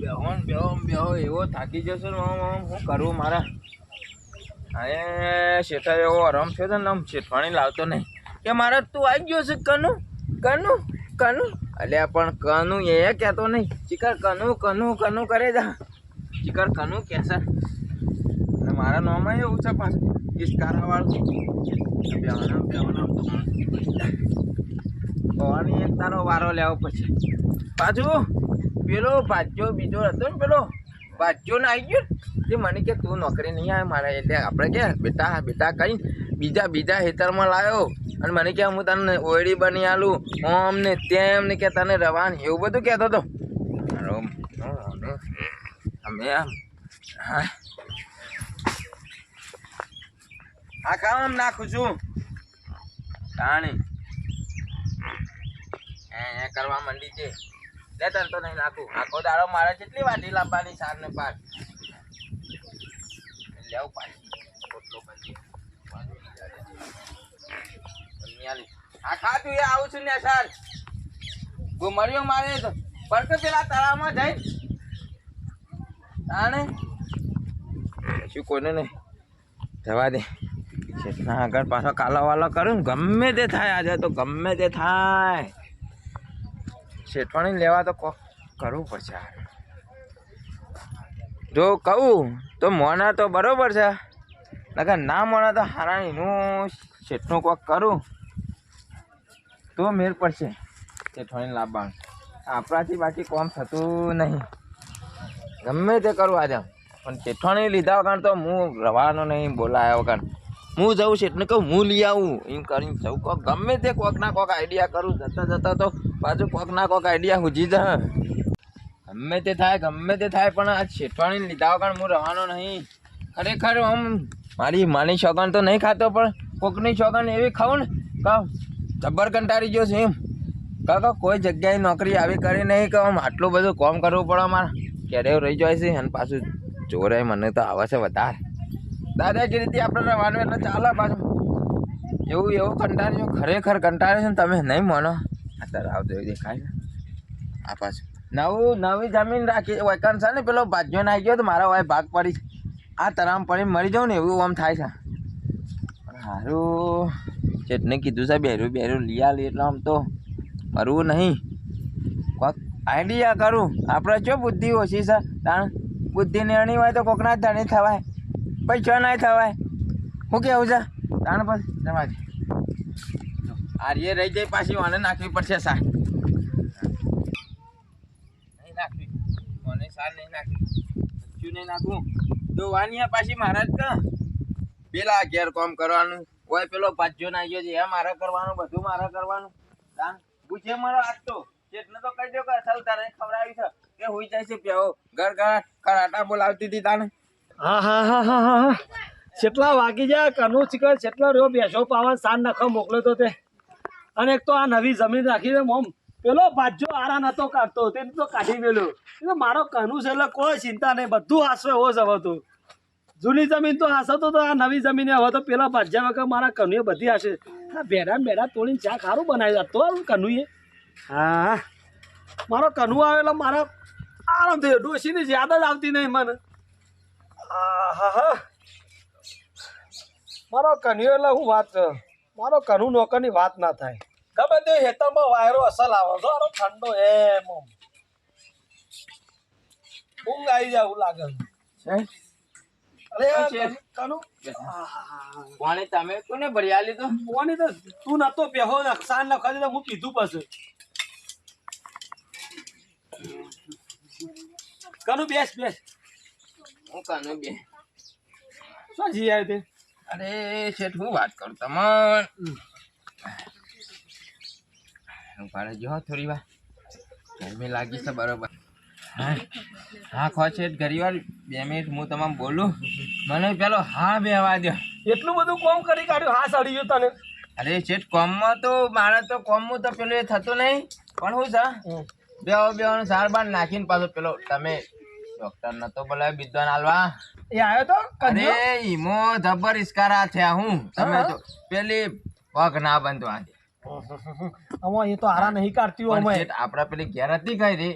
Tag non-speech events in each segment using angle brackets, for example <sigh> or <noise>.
બેહો ને બેહો બેહો, એવો થાકી જશો ને આમ શું કરવું મારા? અરે શેઠા એવો આરામ થયો તો ને આમ શેઠવાણી લાવતો નહીં. કે મારે, તું આવી ગયો છે કનુ? કનુ? કનુ? અલ્યા પણ કનુ એ કહેતો નહીં. ચિકર કનુ કનુ કનુ કરે જા. ચિકર કનુ કહેશે અને મારા નામાં એવું છે પાછું. ઇસ્કારાવાળું વાળું બેહવાના બેહવાના ભવાની એક તારો વારો લેવો પછી પાછું પેલો ભાજ્યો, બીજો હતો ને પેલો? ભાજ્યો ને આવી ગયો તે મને કે, તું નોકરી નહીં આવે મારા, એટલે આપણે કે, બેટા બેટા કઈ બીજા બીજા હેતરમાં લાવ્યો અને મને કે, હું તને ઓયડી બની આલું, ઓમ ને તેમ ને કે, તને રવાન, એવું બધું કહેતો હતો. અમે આમ, હા. કામ આમ નાખું છું. એ એ કરવા માંડી છે. તને તો નહીં નાખું આખો દાડો મારે કેટલી વાટી લાવવાની સાર ને પાર લેવું બધી આ ખા તું એ આવું છું ને સાર ગુમરીઓ મારે તો. પડકે પેલા તળાવમાં જઈ. તાણે. શું કોઈને નહીં. જવા દે. શેઠના આગળ પાછો કાલો વાલો કરું ગમે તે થાય આજે તો ગમે તે થાય. શેઠવાણી લેવા તો કોક કરવું પડશે. જો કહું, તો મોના તો બરોબર છે. નકર ના મોના તો હારાણીનું શેઠનું કોક કરું. તો મેળ પડશે શેઠવાણી લાભવાનું આપણાથી બાકી કોમ થતું નહીં. ગમે તે કરું આજે. પણ શેઠવાણી લીધા વગર તો હું રવાનો નહીં બોલાયા વગર. હું જઉં એટલે કહું, હું લઈ આવું. એમ કરીને જવું કોક ગમે તે કોક ના કોક આઈડિયા કરું, જતા જતા તો પાછું કોક ના કોક આઈડિયા હુજી જા ગમે તે થાય, ગમે તે થાય, પણ આ શેઠવાણી લીધા વગર હું રહેવાનો નહીં. ખરેખર આમ મારી માની શોગન તો નહીં ખાતો, પણ કોકની શોગન એવી ખાઉં ને, કહો, જબ્બર કંટાળી ગયો છે એમ. કાકા કોઈ જગ્યાએ નોકરી આવી કરી નહીં કે આમ આટલું બધું કોમ કરવું પડે અમારે. ક્યારે રહી જાય છે અને પાછું ચોરાય મને તો આવે છે વધારે. દાદાગીરીથી આપણે રહેવાનું એટલે ચાલે પાછું. એવું એવું કંટાળ્યું ખરેખર કંટાળ્યું છે ને તમે નહીં માનો. આ તળાવ જોઈ દેખાય ને. આ પાછું. નવું, નવી જમીન રાખી. વૈકન છે ને, પેલો ભાજ્યો નાખી ગયો તો મારા વાય ભાગ પડી. આ તળાવ પડી મરી જાઉં ને એવું આમ થાય છે. સારું ચેટને કીધું છે બેરું બેરું લીયા લે એટલે આમ તો મરવું નહીં. કોક આઈડિયા કરું. આપણે જો બુદ્ધિ ઓછી છે? તાણ બુદ્ધિ નિર્ણય હોય તો કોકના ધણી થવાય. પૈસા ના થવાય શું કેવું છે? તાણ પછી જવા દે. આર્ય રહી જાય પાછી વાને નાખવી પડશે સાર. નહીં નાખવી. મને સાર નહીં નાખવી. શું નહીં નાખવું. તો વાનિયા પાછી મહારાજ કા. પેલા ઘેર કોમ કરવાનું. હોય પેલો પાછો ના ગયો છે. એ મારે કરવાનું, બધું મારે કરવાનું. તાન પૂછે મારો આજ તો. જેટલો તો કહી દો કે અસલ તારે. ખવડાવી છે. કે હોઈ જાય છે પ્યાવો ઘર ઘર કરાટા બોલાવતી હતી તાને હા હા હા હા હા કેટલા વાગી જાય કનુ ચિકન કેટલા રહ્યો, બેસો પાવન સાન નખો મોકલ્યો તો તે. અને એક તો આ નવી જમીન રાખી દે મોમ. પેલો ભાજો આરા નતો કાઢતો, તેને તો કાઢી ગયેલો એટલે મારો કનુ છે એટલે કોઈ ચિંતા નહીં, બધું હાસવે હોશ હવે તો. જૂની જમીન તો હાસતો તો આ નવી જમીન હવે તો પેલા ભાજ્યા વગર મારા કનુએ બધી હશે આ ભેડા ભેડા તોડીને ચા ખારું બનાવી આપતો કનુએ? હા. મારો કનુ આવે એટલે મારા આરામ થયો ડોશીની યાદ જ આવતી નહીં મને. મારો કન્યો એટલે હું વાત કરું. મારો કનુ નોકરની વાત ના થાય. ગમે તે હેતરમાં વાયરો અસલ આવે. છો આરો ઠંડો એમ. ઊંઘ આવી જાય એવું લાગે. અરે છે. કનુ કોણે તમે કોને ભર્યા લીધું? કોની તો તું નતો બેહો નકસાન નખાતી તો હું કીધું પછી. કનુ બેસ બેસ. હું કાનો બે શું જી આવ્યો તે અરે શેઠ હું વાત કરું તમાર ઉપાડે જો થોડી વાર. ગરમી લાગી છે બરોબર. હા. હા ખો શેઠ ઘણી વાર બે મિનિટ હું તમામ બોલું. મને પેલો હા બેવા દો એટલું બધું કોમ કરી કાઢ્યું હા સડી ગયું તને. અરે શેઠ કોમમાં તો મારે તો કોમમાં તો પેલું એ થતું નહીં. પણ શું છે બે બે સાર બાર નાખીને પાછો પેલો તમે ડોક્ટર નતો બોલાવ્યો વિદ્વાન આલવા એ આવ્યો તો? અરે ઈમો જબર ઇસ્કારા થયા હું. તમે તો પેલી પગ ના બંધવા દે એ તો આરા નહીં કાઢતી અમે. આપડા પેલી ઘેર હતી કઈ રે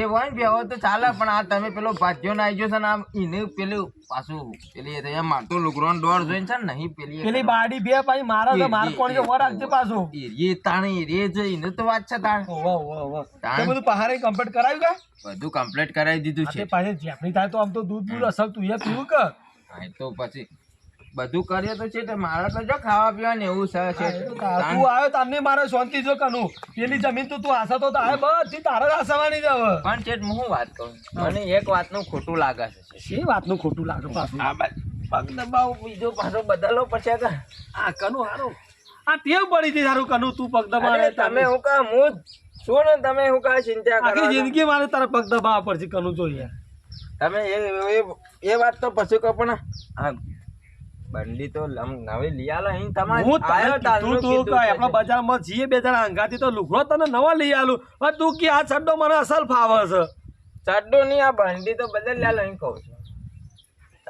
એ હોય ને તો ચાલે પણ આ તમે પેલો ભાજ્યો ના આવી છે ને આમ એને પેલું પાછું પેલી એ મારતો લુગરો દોડ જોઈને છે ને નહીં પેલી પેલી બાડી બે પાછી મારા તો માર કોણ કે વર રાખજે પાછું. એ તાણી રે છે એને તો વાત છે તાણ. ઓહો. તે બધું પહાડે કમ્પ્લીટ કરાવ્યું કે? બધું કમ્પ્લીટ કરાવી દીધું છે. પાછી જેમની થાય તો આમ તો દૂધ દૂધ અસર તું એ પીવું કે? તો પછી બધું કરીએ તો છે મારે મારા તો જો ખાવા પીવાનું એવું છે તું આવ્યો તમને મારે શાંતિ જો કનું. પેલી જમીન તો તું આશા તો આવે બધી તારે જ આસાવાની જ હવે. પણ છે હું વાત કહું મને એક વાતનું ખોટું લાગે છે. શી વાતનું ખોટું લાગે પાછું? પગ દબાવ બીજો પાછો બદલો પછી. આ કનું હારું. આ ટેવ પડી હતી તારું કનું તું પગ દબાવે તમે હું કા હું શું ને તમે હું કા ચિંતા કરો આખી જિંદગી મારે તારા પગ દબાવવા પડશે કનું જોઈએ તમે એ એ- વાત તો પછી કહો પણ આ બંડી તો નવી લઈ આલો અહીં તમારે. હું આયો તારનું તું કે. આપણા બજારમાં જઈએ બે જણા હંગાથી તો લુગડો તને નવો લઈ આલું. પણ તું કે આ ચડ્ડો મને અસલ ફાવે છે. ચડ્ડો નહીં આ બંડી તો બદલ આલો અહીં કહું છું.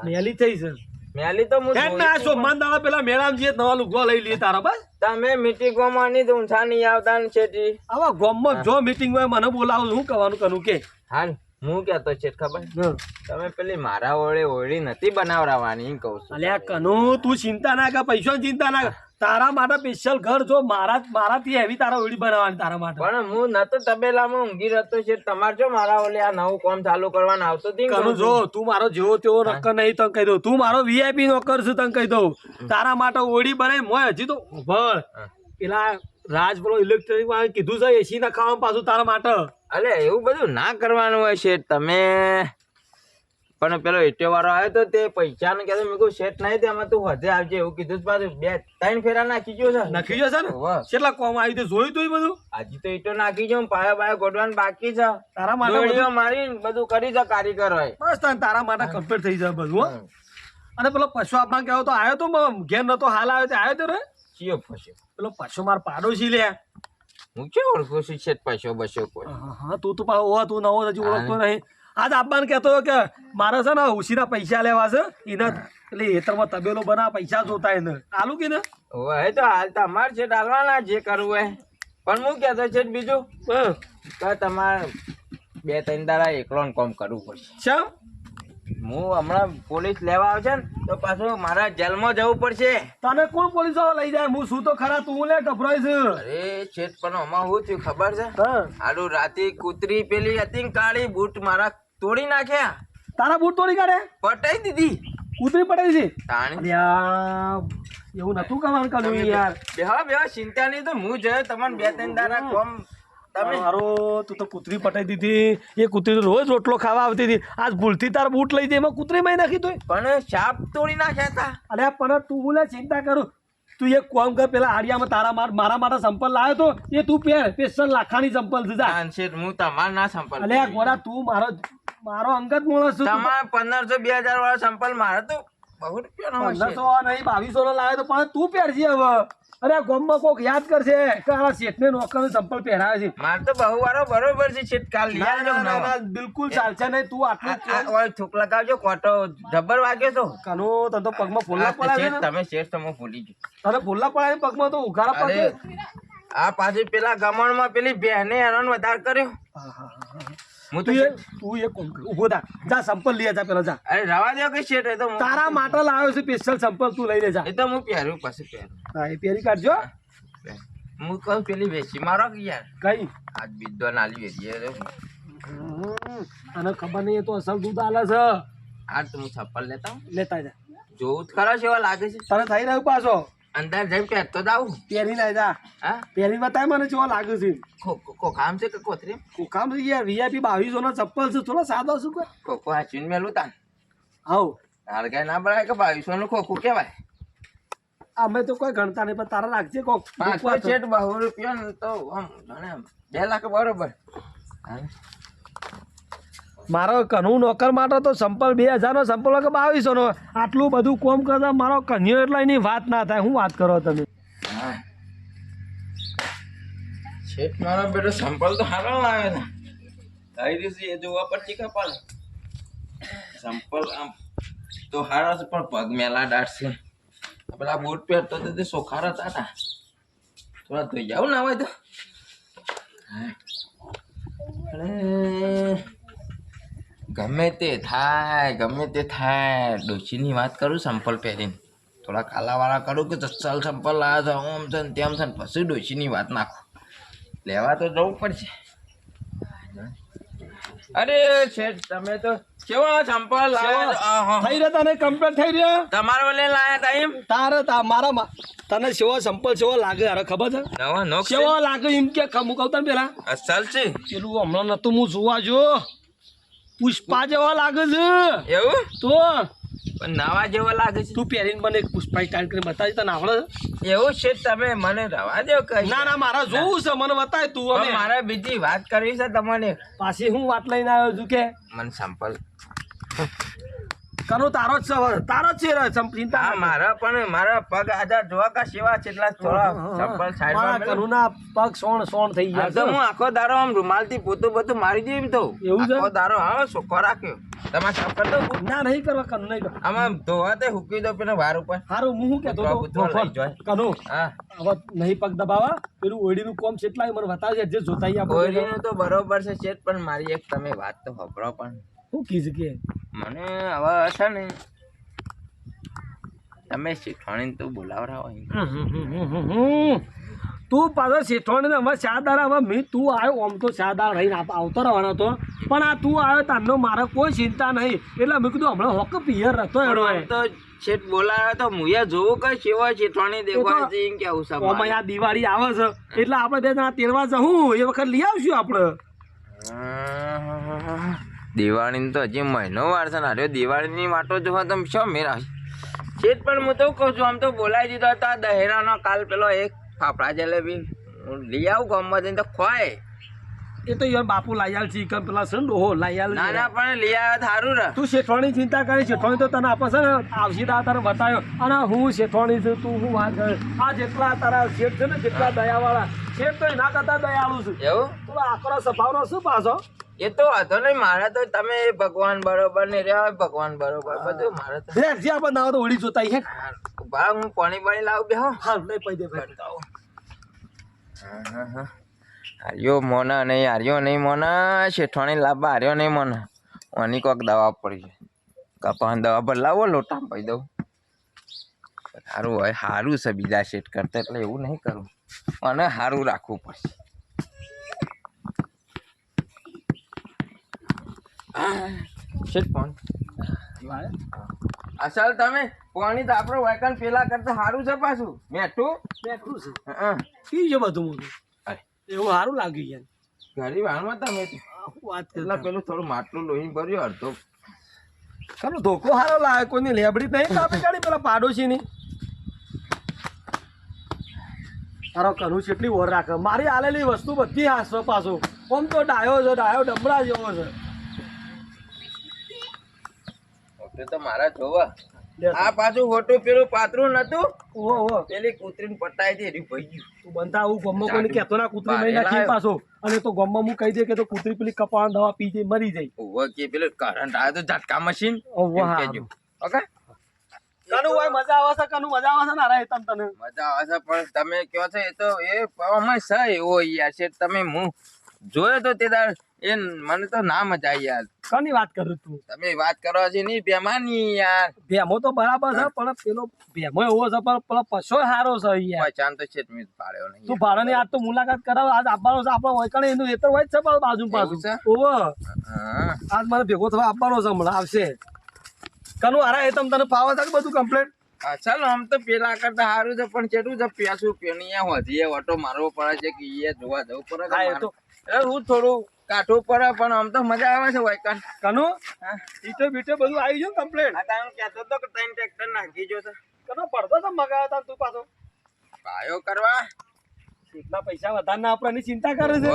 મેલી થઈ છે. મેલી તો હું ના છું. દાડા પેલા મેળામાં જઈએ નવા લુગડો લઈ લઈએ તારા બસ. તમે મીટિંગોમાં નહીં તો ઊંચા નહીં આવતા ને છેટી આવા ગામમાં જો મીટિંગ હોય મને બોલાવું હું કહેવાનું કનું કે હાલ. હું કેતો છે ખબર? તમે પેલી મારા ઓળે ઓળી નથી બનાવરાવાની કહું છું. અલ્યા કનુ તું ચિંતા ના કર પૈસા ચિંતા ના કર. તારા માટે સ્પેશિયલ ઘર જો મારા મારાથી એવી તારા ઓળી બનાવવાની તારા માટે. પણ હું નતો તબેલામાં ઊંઘી રહેતો છે તમારે જો મારા ઓલે આ નવું કામ ચાલુ કરવાનું આવતો હતું કનુ જો તું મારો જેવો તેવો નક્કર નહીં તને કહી દઉં. તું મારો વીઆઈપી નોકર છું તને કહી દઉં. તારા માટે ઓળી બનાવી મોય હજી તો ભળ પેલા રાજ પેલો ઇલેક્ટ્રિક કીધું છે એસી ના ખાવા પાછું તારા માટે. અલે એવું બધું ના કરવાનું હોય શેઠ. તમે પણ પેલો એટીઓ વાળો આવ્યો તો તે પૈસા ને કહેતો મેં કહું શેઠ નહીં તેમાં તું હજે આવજે. એવું કીધું પાછું. બે ત્રણ ફેરા નાખી ગયો છે. નાખી જશે ને? કેટલા કોમ આવી તો જોયું તું બધું? હજી તો ઈટો નાખી ગયો પાયા પાયો ગોડવાનું બાકી છે. તારા માટે મારી બધું કરી છે કારીગર હોય. બસ તારા માટે કમ્પ્લીટ થઈ જાય બધું અને પેલો પશુ આપવા કહેવો તો આવ્યો તો ઘેર નતો હાલ આવ્યો તે આવ્યો તો રે? ચિયો ફસ્યો પેલો પશુ માર પાડોશી લે. હું કે ઓળખું છું શેઠ પૈસો બસો કોઈ? હા, તું તો પાછો તું નવો હજી ઓળખતો નહીં. આજ આપવાને કહેતો કે મારે છે ને ઉશીના પૈસા લેવા છે એને એટલે હેતરમાં તબેલો બના પૈસા જોતા એને. આલુ કે ને? હવે તો હાલ તમારે છે ડાલવાના જે કરવું હોય પણ હું કહેતો છે બીજું. તમારે બે ત્રણ દાડા એકલો ને કામ કરવું પડશે. શા? હું હમણાં પોલીસ લેવા આવશે ને તો પાછું મારા જેલમાં જવું પડશે. તને કોણ પોલીસ લઈ જાય? હું શું તો ખરા તું લે ગભરાય છે. અરે શેઠ પણ આમાં શું થયું ખબર છે? હા. રાતે કૂતરી પેલી હતી કાળી બૂટ મારા તોડી નાખ્યા. તારા બૂટ તોડી કાઢે? પટાઈ દીધી. કૂતરી પટાઈ અલ્યા, એવું નતું કરવાનું કર્યું યાર બેહો ચિંતા નહીં તો હું જયો તમને બે ત્રણ દાડા કોમ મારો તું તો કૂતરી પટાઈ દીધી. એ કૂતરી રોજ રોટલો ખાવા આવતી હતી. આજ ભૂલથી તાર બૂટ લઈ જઈ એમાં કૂતરી માં નાખી તું પણ સાપ તોડી નાખ્યા હતા અરે પણ તું બોલે ચિંતા કરું. તું એક કોમ કર પેલા આડિયામાં તારા માર- મારા માટે સંપલ લાવ્યો તો એ તું પહેર સ્પેશિયલ લાખાની સંપલ છે જા. હું તમાર ના સંપલ અલે ગોરા તું મારો મારો અંગત માણસ છું તમારે પંદરસો બે હજાર વાળો સંપલ મારે તો બહુ રૂપિયા નો 1500 નહીં 2200 નો લાવ્યો તો પણ તું પહેરજી હવે. અરે ગોમમાં કોક યાદ કરશે કે આ શેઠને નોકર ચંપલ પહેરાવે છે. મારે તો બહુ વાળો બરોબર છે શેઠ કાલ ના, બિલકુલ ચાલશે નહીં તું આટલું ઓય થૂક લગાવજો ખોટો જબ્બર વાગ્યો તો. કનો તને તો પગમાં ફોલ્લા પડાવે છે. તમે શેઠ તમે ભૂલી ગયો. અરે ફોલ્લા પડાવે પગમાં તો ઉઘારા પડે આ પાછી પેલા ગમણમાં પેલી બહેને હેરાન વધાર કર્યો. હા, હા, હા, હા. તો તું એ તું એ કોમ ઊભો થા. જા સંપલ લઈ જા પેલા જા. અરે રવા દો કે શેઠ એ તો તારા માટે લાવ્યો છે સ્પેશિયલ સંપલ તું લઈ લે જા. એ તો હું પહેરું પછી પહેરું. હા એ પહેરી કાઢજો. હું કહું પેલી વેચી મારો કે યાર? કઈ? આજ બીજો નાલી વેચી અરે હમ, તને ખબર નહીં એ તો અસલ દૂધ આલે છે. આ તો હું ચપ્પલ લેતા લેતા જા. જોવું જ ખરા છે એવા લાગે છે. તને થઈ રહ્યું પાછો? અંદર જઈ પહેરતો જાવ પહેરી લઈ જા. હા? પહેરી બતાય મને જેવો લાગે છે. ખો છે કે કોથરી કોખામ છે યાર વીઆઈપી બાવીસો નો ચપ્પલ છે. થોડો સાદો શું કર ખોખો હાચવીને મેલું તાન. આવ. હાડકાઈ ના બનાય કે બાવીસો નું ખોખું કેવાય અમે તો કોઈ ગણતા નહીં પણ તારા રાખજે કોક પાંચ રૂપિયા ને તો આમ જાણે બે લાખ બરોબર. હા. મારો કનુ નોકર માટે તો સંપલ બે હજારનો સંપલ કે બાવીસોનો આટલું બધું કોમ કરતા મારો કન્યો એટલે એની વાત ના થાય. હું વાત કરો તમે. છેક મારો સંપલ તો હારો લાવે ને. થઈ રહ્યું એ જોવા પછી કપાલ સંપલ આમ તો હારા છે, પણ પગ મેલા દાટ છે. પેલા બૂટ પહેરતો તો તે સોખાર હતા થોડા ધોઈ જાવ ના હોય તો. અરે. ગમે તે થાય ગમે તે થાય. ડોશીની વાત કરું સંપલ પહેરીને. થોડા કાલાવાળા કરું કે ચલ સંપલ આ છે આમ છે ને તેમ છે ને પછી ડોશીની વાત નાખું. લેવા તો જવું પડશે. અરે શેઠ તમે તો કેવો સંપલ. થઈ રહ્યા તને કમ્પ્લેટ થઈ રહ્યો? તમારો લઈને લાયા તા એમ? તારે તા મારા મા- તને સેવો સંપલ સેવો લાગે અરે ખબર છે? નવા નો? સેવો લાગે એમ કે તને પેલા. અસલ છે. પેલું હમણાં નતું હું જોવા જો. પુષ્પા જેવા લાગે છે. એવું? તો? પણ નવા જેવા લાગે છે. તું પહેરીને મને પુષ્પા સ્ટાઇલ કરીને બતાવી તને આવડે? એવું છે તમે મને રવા દો કઈ. ના ના મારા જોવું છે મને બતાય તું હવે. મારે બીજી વાત કરવી છે તમને પાછી હું વાત લઈને આવ્યો છું કે? મને સંપલ કનો તારો જ છે તારો જ છે ચિંતા મારા પણ મારા પગ આધાર જોવા કા સેવા છે એટલા થોડા મારા સાઈડમાં કનુના પગ સોણ સોણ થઈ ગયા તો હું આખો દારો આમ રૂમાલથી પોતું બધું મારી દઉં એમ તો. એવું છે? આખો દારો હા ચોખ્ખો રાખ્યો. તમારે સાફ કરી દો ના નહીં કરવા કનુ નહીં આમાં ધોવા તે હુકી દો પેલા વાર ઉપર. હારું હું શું કહેતો તો કનુ હા. હવે નહીં પગ દબાવા પેલું ઓડીનું કોમ કેટલાય મને બતાવજે જે જોતા આપો. ઓડીનું તો બરોબર છે શેઠ પણ મારી એક તમે વાત તો સાંભળો પણ. શું કીધું કે? મને હવે છે ને. તમે શેઠવાણી તો બોલાવરા હોય તું પાછો શેઠવાણી અમે ચાર દાડા હવે મેં તું આવ્યો આમ તો શાદાર રહીને આવતો રહેવાનો હતો. પણ આ તું આવ્યો તારનો મારે કોઈ ચિંતા નહીં. એટલે મેં કીધું હમણાં હોક પિયર હતો એનો તો શેઠ બોલાવ્યો તો મુયા જોવું કઈ સેવો શીખવાડી દેખાય છે એમ કેવું છે ઓમાં. આ દિવાળી આવે છે. એટલે આપણે બે જણા તેરવા જવું એ વખત લઈ આવશું આપણે. દિવાળીની તો હજી મહિનો વાર છે ને દિવાળીની વાતો જોવા તમે શું મેરા? શેઠ પણ હું તો કહું છું આમ તો બોલાવી દીધો હતો દહેરાનો કાલ પેલો એક ફાફડા જલેબી. હું લઈ આવું ગામમાં જઈને તો ખવાય. એ તો યાર બાપુ લાયાલ છે કે પેલા છે ને ડોહો લાયાલ ના ના પણ લઈ આવ્યા તો સારું તું શેઠવાણી ચિંતા કરી શેઠવાણી તો તને આપણે છે ને આવશી દા તારે બતાવ્યો. અને હું શેઠવાણી છું તું હું વાત કર. આ જેટલા તારા શેઠ છે ને જેટલા દયાવાળા. શેઠ તો એના કરતા દયાળુ છું. એવું? તું આકરો સ્વભાવનો શું પાછો? એ તો વાંધો નહીં મારે તો તમે ભગવાન બરોબર ને રહ્યા ભગવાન બરોબર બધું મારે તો લે જ્યાં ના તો ઓળી જોતા હે? બા હું પાણી પાણી લાવું બે હા. નહીં પૈદે ભાઈ. હાર્યો મોના નહીં હાર્યો નહીં મોના શેઠવાણી લાભ હાર્યો નહીં મોના. ઓની કોક દવા પડી છે. કપાની દવા પર લાવો લોટા પી દઉં. સારું હોય સારું છે બીજા શેઠ કરતા એટલે એવું નહીં કરું. અને સારું રાખવું પડશે. શેઠ ફોન અસલ તમે પાણી તો આપણો વાયકન પેલા કરતા સારું છે પાછું? મેઠું? મેઠું છે. હા પી જો બધું મોટું? એવું સારું લાગ્યું યાર. ઘરી વાળમાં તમે વાત એટલા પેલું થોડું માટલું લોહી ભર્યું અડધો. ખરું ધોકો સારો લાગે કોઈની લેબડી નહીં તો આપણે કાઢી પેલા પાડોશીની. તારો કનું કેટલી ઓર રાખે? મારી આલેલી વસ્તુ બધી હાસો પાછો. આમ તો ડાયો છે ડાયો ડબરા જેવો છે. ફોટો તો મારા જોવા આ પાછું ખોટું પેલું પાતરું નતું? ઓહો ઓહો. પેલી કૂતરીને પટાઈ દે ભાઈ ગયું તું બનતા આવું ગમમાં કોઈને કહેતો ના કૂતરી બારે નાખી પાછો. અને તો ગમમાં હું કહી દે કે તો કૂતરી પેલી કપાણ દવા પી જાય મરી જાય. ઓહો કે પેલું કરંટ આવે તો ઝટકા મશીન? ઓહો, હા. ઓકે? કનુ ભાઈ મજા આવે છે કનું? મજા આવે છે ને અરે તમ તને? મજા આવે છે પણ તમે કયો છો એ તો એ અમે છે એવો યાર છે તમે હું? જોયો તો તે દાડ એ મને તો ના મજા આવી યાર કની વાત કરું તું? તમે વાત કરો છે નહીં બેમાની યાર. ભેમો તો બરાબર છે પણ પેલો ભેમો એવો છે પણ પેલો પશો સારો છે યાર પચાન તો છે તમે મેં પાડ્યો નહીં તું ભાડાની આજ તો મુલાકાત કરાવ આજ આપવાનો છે આપણો હોય કણે એનું એતર હોય છે પણ બાજુ પાછું છે? ઓવો. આજ મને ભેગો થવા આપવાનો છે હમણાં આવશે. કનું હારા એ તમ તને ફાવે છે બધું કમ્પ્લેટ ચાલો આમ તો પેલા કરતા સારું છે પણ કેટલું છે પેસું પેણી હોધી ઓટો મારવો પડે છે કે એ જોવા જવું પડે તો. હું થોડું કાઠું પડે પણ આમ તો મજા આવે છે વાયકન કનું? હા. ઈટે બીટે બધું આવી ગયું કમ્પ્લેટ આ તમે કહેતો તો કે ત્રણ ટ્રેક્ટર નાખી જો છે કનો પડતો તો મગાવ્યો તા તું પાછો. પાયો કરવા. એટલા પૈસા વધારે ના આપવાની ચિંતા કરે છે.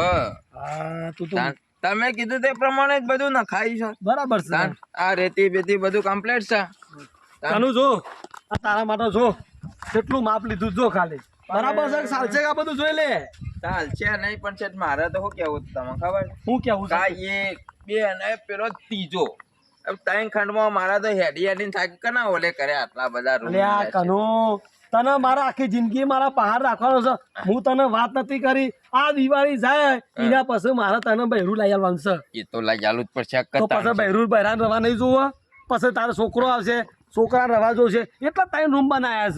હા તું તો તમે કીધું તે પ્રમાણે જ બધું નખાઈ છે. બરાબર છે. આ રેતી બેતી બધું કમ્પ્લીટ છે. તાન- કનું જો. આ તારા માટે જો કેટલું માપ લીધું જો ખાલી. બરાબર સર ચાલશે કે આ બધું જોઈ લે? ચાલશે નહીં પણ છે મારે તો શું કેવું તમને ખબર હું કેવું કા છે? બે અને પેલો ત્રીજો. ત્રણ ખંડમાં મારા તો હેડી હેડી થાકી કના ઓલે કરે આટલા બધા રૂમ કનો તને મારા આખી જિંદગી મારા પહાડ રાખવાનો છે. હું. તને વાત નથી કરી. આ દિવાળી જાય એના પછી મારે તને બહેરું લઈ આવવાનું છે. એ તો લઈ ચાલુ જ પડશે તો પછી બહેરું બહેરાન રવા નહીં જોવો પછી તારો છોકરો આવશે. છોકરા રવાજો છે. એટલા ત્રણ રૂમ બનાવ્યા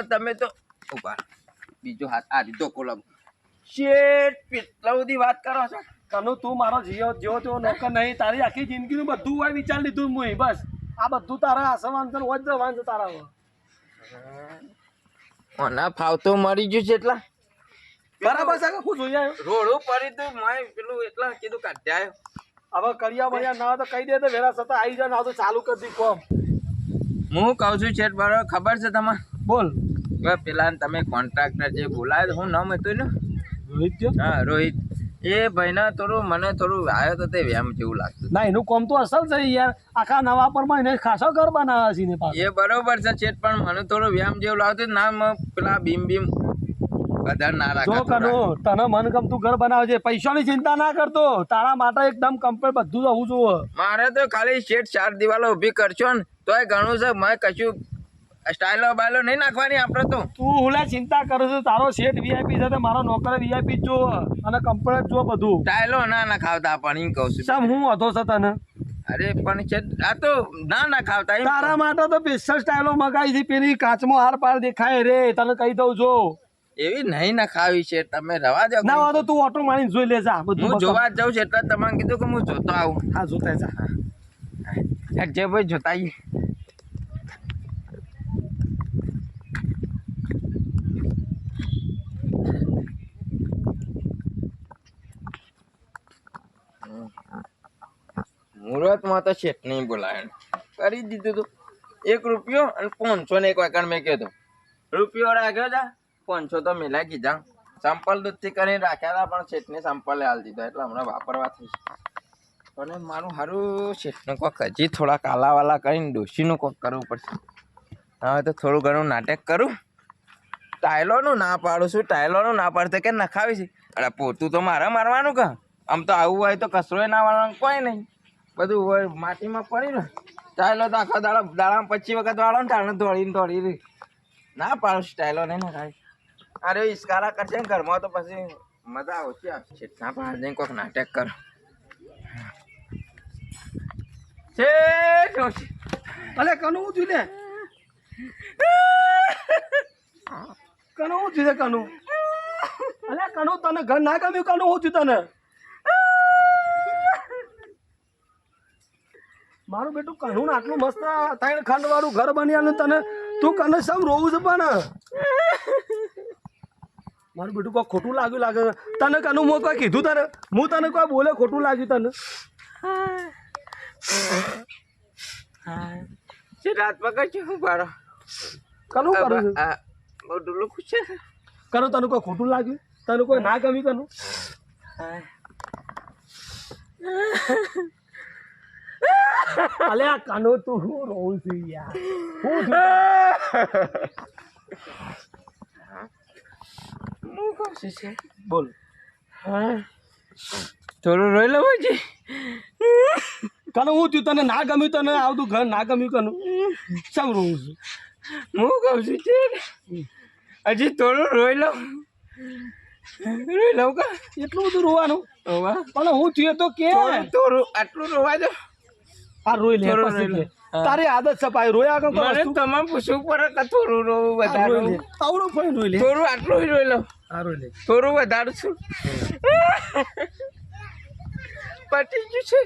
છે. તમે તો ઊભા. બીજો હાથ આ દીધો કોલમ. શેઠ કેટલા બધી વાત કરો છો? કનુ તું મારો જીવો જેવો તેવો નોકર નહીં. તારી આખી જિંદગીનું બધું હોય વિચાર લીધું મું બસ. આ બધું તારા આસમાન છે વજ જવાનું છે તારા પર. ઓના ફાવતો મરી ગયું છે એટલા? બરાબર છે કે હું જોઈ આવ્યો રોડું પડી તું માય પેલું એટલા કીધું કાઢ્યા હવે કરિયા બરિયા ના તો કહી દે તો વેરા છતાં આવી જાય ના તો ચાલુ કરી દી કોમ. હું કહું છું શેઠ બરાબર ખબર છે તમારે બોલ. હવે પેલા તમે કોન્ટ્રાક્ટર જે બોલાયો હું નામ હતું ને? રોહિત હા રોહિત. એ ભાઈને થોડું મને થોડું આવ્યો તો તે વ્યામ જેવું લાગતું. ના એનું કોમ તો અસલ છે યાર. આખા નવા પર એને ખાસો ઘર બનાવ્યા છે એ બરોબર છે ચેટ પણ મને થોડું વ્યામ જેવું લાગતું ના મ- પેલા બીમ બીમ બધા ના જો રાખે કનુ તને મનગમતું ઘર બનાવે છે પૈસાની ચિંતા ના કરતો. તારા માટે એકદમ કમ્પ્લીટ બધું જ હોવું જોઈએ. મારે તો ખાલી શેઠ ચાર દિવાલો ઊભી કરશો ને તોય ઘણું છે. મેં કશું સ્ટાઇલો બાઇલો નહીં નાખવાની આપણે તો. તું હુલા ચિંતા કરું છું. તારો શેઠ વીઆઈપી છે તો મારો નોકર વીઆઈપી જો અને કમ્પ્લીટ જો બધું. સ્ટાઇલો ના નખાવતા પણ એમ કહું છું. સમ હું હતો છે તને? અરે પણ છે આ તો ના નખાવતા તારા માટે તો સ્પેશિયલ સ્ટાઇલો મગાવી છે. પેલી કાચમાં હાર પાર દેખાય રે. તને કહી દઉં જો. એવી નહીં નખાવી છે તમે રવા જાવ ના તો તું ઓટો મારીને જોઈ લેજે આ બધું હું જોવા જાઉં છું એટલે જ તમને કીધું કે હું જોતો આવું. હા જોતા જા. હા. જે ભાઈ જોતા આવીએ. મુહૂર્તમાં તો શેઠ નહીં બોલાય. કરી દીધું તું. એક રૂપિયો અને પાંચસો ને એક વાગણ મેં કીધું. રૂપિયો રાખ્યો તા પાંચસો તો મિલાઈ કીધા સંપલ દૂધથી કરીને રાખ્યા હતા પણ શેઠને સંપલે હાલ દીધો, એટલે હમણાં વાપરવા થઈ પણ મારું સારું શેઠનું કોક હજી થોડા કાલાવાલા કરીને ડોશીનું કોક કરવું પડશે. હવે તો થોડું ઘણું નાટક કરું. ટાયલોનું ના પાડું છું, ટાયલોનું ના પાડતો કે નખાવી છે અરે પોતું તો મારે મારવાનું કા? આમ તો આવું હોય તો કચરોય ના વાળવાનું કોઈ નહીં. બધું હોય, માટીમાં પડી ને ટાયલો તો આખા દાડા દાડામાં પચીસ વખત વાળો ને તાણે દોડીને દોડી ના પાડું ટાયલો નહીં નખાવી અરે ઇસ્કારા કરશે ને ઘરમાં તો પછી મજા આવશે ના પાડ જઈને કોઈક નાટક કરો. છે. અલે, કનુ થયું લે? કનુ હું થયું કનુ? અલે, કનુ તને ઘર ના ગમ્યું? કનુ હું થયું તને? મારું બેટું કનુ આટલું મસ્ત ત્રણ ખંડ વાળું ઘર બન્યાનું તને તું કને સમ રોવું છે પણ? મારું બેટું કોઈ ખોટું લાગ્યું લાગે તને કનુ મેં કોઈ કીધું તને હું તને કોઈ બોલે ખોટું લાગ્યું તને? છે રાત પકડ છે? હું પાડો કનું કરું છું. ખુશ છે કનું તને કોઈ ખોટું લાગ્યું? તને કોઈ ના ગમી કનું? અલે આ કાનો તું હું રોઉં છું યાર? હું <laughs> બોલ. હા. થોડું રોઈ લો પછી કનું હું થયું તને ના ગમ્યું તને આવતું ઘર ના ગમ્યું કનું સમ રોવું છું? હું કહું છું છે હજી થોડું રોઈ લઉં. રોઈ લઉં કા? એટલું બધું રોવાનું? રોવા પણ હું થયો તો કે? થોડું આટલું રોવા દો. આ રોઈ લે રોઈ લે. તારી આદત સપાય રોયા કર મને તમામ પૂછવું પડે કે થોડું રોવું વધારે આવડું પણ રોઈ લે. થોડું આટલું રોઈ લઉં. થોડું વધારે છું. પટી ગયું છે.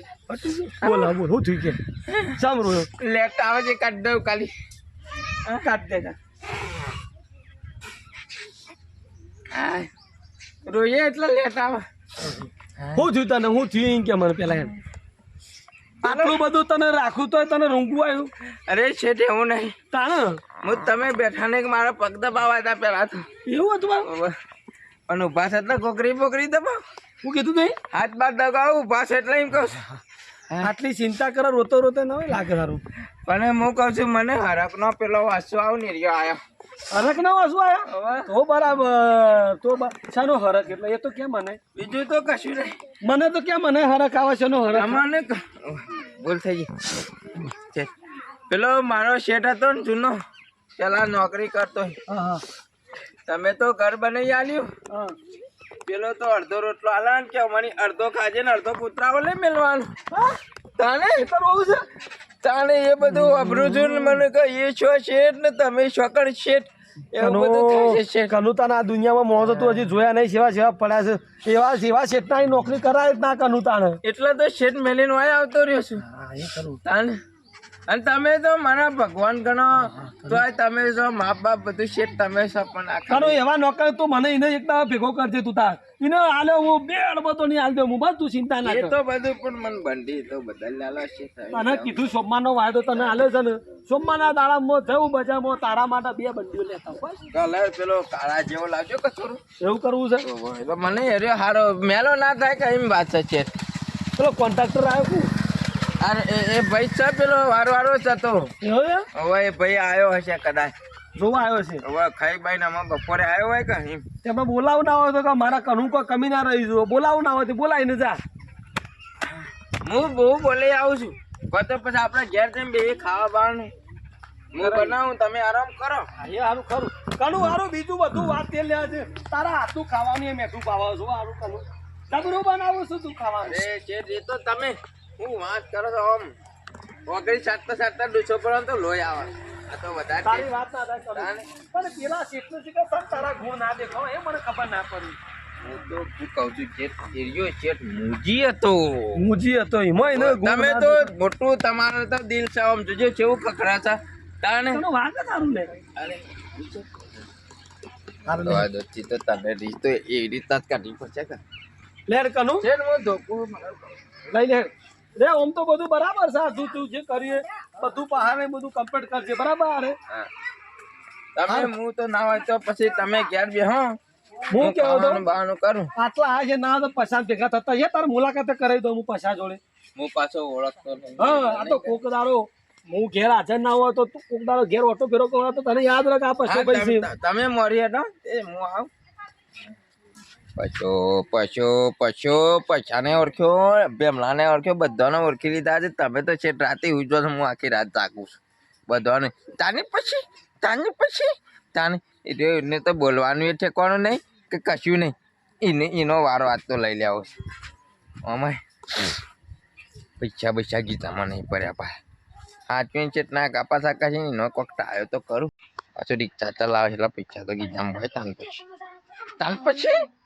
હા, બોલ હું થઈ કે સાંભળું લેટ આવે છે કાઢ દઉં ખાલી. કાઢ દેતા રોઈએ એટલે લેટ આવે. હું થયું તને? હું થયું કે મને પેલા એમ? આટલું બધું તને રાખું તો તને રૂંગવું આવ્યું? અરે છે એવું નહીં. તાણ? હું તમે બેઠા ને મારા પગ દબાવા હતા પેલા તો. એવું હતું હવે છે એટલે કોકરી બોકરી દબાવ. હું કીધું નહીં? હાથ બાદ દબાવ ઊભા છે એટલે એમ કહું છું. આટલી ચિંતા કરે રોતો રોતો ન હોય લાગે તારું પણ હું કહું છું મને હરકનો પેલો વાસુ આવ ને રહ્યો આવ્યો હરક ના વાસુ આયા? તો બરાબર તો શાનો હરક એટલે એ તો કેમ મને? બીજું તો કશું નહીં. મને તો કેમ મને હરક આવે છે હરક મને ભૂલ થઈ ગઈ. પેલો મારો શેઠ હતો ને જૂનો પેલા નોકરી કરતો. હા. તમે તો ઘર બનાવી આલ્યું? પેલો તો અડધો રોટલો આલા ને કે મને અડધો ખાજે ને અડધો કૂતરાઓ લઈ મેળવાનું તાને કરવું છે. તાને એ બધું ને મને કહે એ છો શેઠ ને તમે છોકર શેઠ? કનુતાના આ દુનિયામાં મોહ તો હજી જોયા નહીં સેવા સેવા પડ્યા છે. એવા સેવા શેઠના નોકરી કરાય જ ના કનુતાને. એટલે તો શેઠ મેલીને આવતો રહ્યો છું. હા એ કરું. તાને અને તમે તો મારા ભગવાન ગણો તો તમે જો મા બાપ બધું શેઠ તમે છો પણ આ એવા નોકર તું મને એને એક દાડો ભેગો કરજે તું તાર. એને હાલે હું બે અડબતો નહીં હાલ દે હું બસ તું ચિંતા ના તો બધું પણ મને બંધી તો બદલ લાલા છે તને કીધું સોમવારનો વાયદો તને હાલે છે ને સોમવારના મો જવું મો તારા માટે બે બંડીઓ લેતા બસ. કલર પેલો કાળા જેવો લાગ્યો કચોરું એવું કરવું છે? તો મને હેર્યો હારો મેલો ના થાય કે એમ વાત છે પેલો કોન્ટ્રાક્ટર આવ્યો અરે એ ભાઈ છે પેલો વારો વારો જ હતો. હવે એ ભાઈ આવ્યો હશે કદાચ. જોવા આવ્યો છે. હવે ખાઈ બાઈ ના બપોરે આવ્યો હોય કે તેમાં બોલાવું ના હોય તો કે મારા કનું કોઈ કમી ના રહી જુઓ. બોલાવું ના હોય તો બોલાવીને જા. હું બહુ બોલી આવું છું. તો પછી આપણે ઘેર જઈને બે ખાવા બાવાનું હું બનાવું તમે આરામ કરો. એ હારું ખરું. કનું સારું બીજું બધું વાત તેલ લેવા છે. તારા હાથું ખાવાનું એ મેઠું પાવા છું સારું કનું ડબરું બનાવું છું તું ખાવાનું. એ છે એ તો તમે હું વાત કરો તો આમ? ઓગળી સાતતા સાતતા ડૂસો પર તો લોહી આવે. આ તો વધારે તારી વાત ના થાય પણ પેલા શેઠનું છે કે તારા ગુણ ના એ મને ખબર ના પડી. હું તો શું કહું છું શેઠ એરિયો મૂજી હતો. મુજી હતો એમાં એને તમે ના તો. મોટું તમારું તો દિલ છે આમ જોજો કેવું ખખડા છે. તાણે? વાત સારું લે અરે તો તમે રીત તો એ રીતના જ પડશે કે? લે રે કનું હું ધોકું લઈ લે. રે આમ તો બધું બરાબર છે. આ તું જે કરીએ બધું પહાડે બધું કમ્પ્લીટ કરજે. બરાબર અરે તમે હું. તો ના હોય તો પછી તમે ઘેર બે હો હું કેવો તો બહાનું કરું. આટલા આ છે ના તો પૈસા ભેગા થતા છે તાર મુલાકાતે કરાવી દઉં હું પૈસા જોડે. હું પાછો ઓળખતો હા આ તો કોક દાડો હું ઘેર હાજર ના હોય તો તું કોક દાડો ઘેર ઓટો ફેરો કરો તો તને યાદ રાખ આ પૈસા પૈસો. તમે- મરી મોરી હતા એ હું આવ. પછો પછો પછો, પછાને ઓળખ્યો, ભેમલાને ઓળખ્યો, બધાને ઓળખી લીધા છે. તમે તો છે રાતે ઉજવો છો, હું આખી રાત જાગું છું. બધાને, તાની પછી તાની પછી, તાને, એટલે એને તો બોલવાનું એ ઠેકવાનું નહીં, કે કશું નહીં. એને, એનો વારો આજ તો લઈ લેવો છે. અમે પૈસા પૈસા ગીતામાં નહીં પડ્યા પા. હાચવીને છે ના કાપા સાકા છે એનો કોક ટાયો તો કરું પાછો રિક્ષા ચલાવે એટલે પૈસા તો ગીતામાં હોય તાન પછી. તાન પછી?